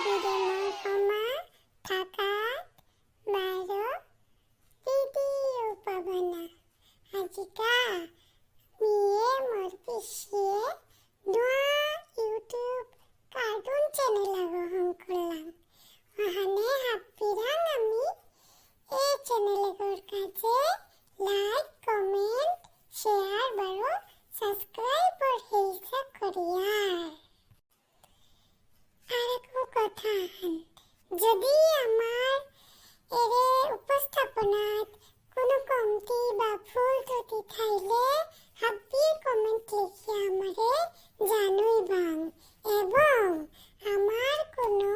হাবিরে মহমা থাকাত বারো দিদিও পাবনা আজিকা মিয়ে মোর পিছিয়ে যদি আমার এরে উপস্থাপনাত কোনো কমতি বা ভুল ত্রুটি থাইলে হাব্বি কমেন্ট লিখে আমারে জানুইবাং এবং আমার কোনো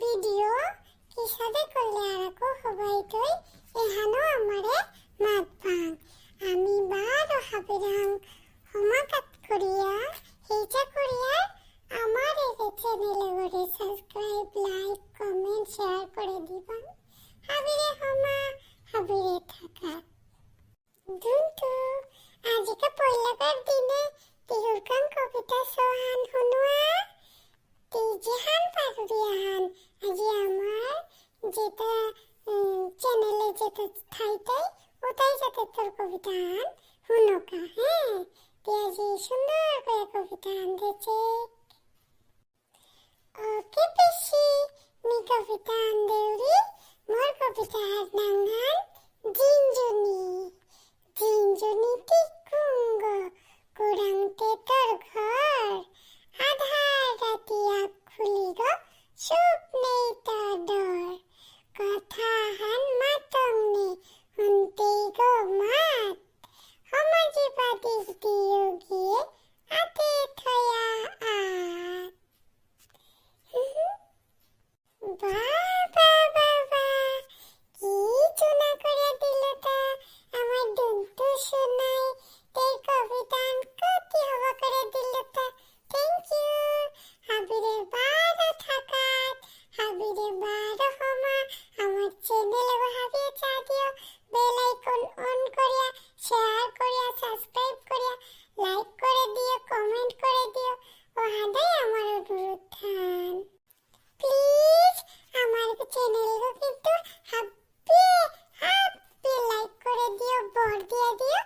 ভিডিও কিসাদে করলে আর কো হবাইতই এহানো আমারে মাত বাং আমি বারো হাবিরাং হমাকাত করিয়া হেইটা করিয়া আমার এই চ্যানেলে করে সাবস্ক্রাইব লাইক কমেন্ট শেয়ার করে দিবান হাবিরে হমা হাবিরে থাকা দুন্তু আজিকে পয়লাকার দিনে তিহুরকান কবিতা সোহান শুনোৱা তিজিহান পাৰুৰিয়াহান আজি আমার যেটা চ্যানেলে যেটা ঠাইতে ওটাই যাতে তোর কবিতা আন। হুনকা হ্যাঁ? পেঁয়াজি, সুন্দর করে কবিতা আনতেছে লাইক করে দিও কমেন্ট করে দিও। ও হাদাই আমার অনুরোধ থান প্লিজ আমার চ্যানেলকে কিন্তু হাব্বে হাব্বে। লাইক করে দিও, বর দিয়ে দিও।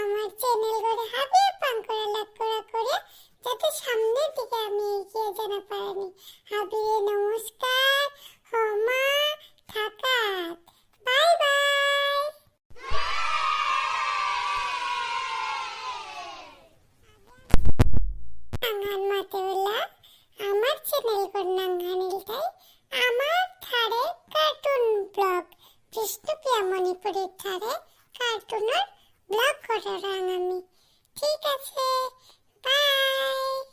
আমার চ্যানেল করে হাবে পান করে লাইক করা, করে। যাতে সামনের দিকে আমি এগিয়ে যেতে পারি। হাবিয়ে নমস্কার। হমা থাকাত। ব্লগ করার আমি ঠিক আছে বাই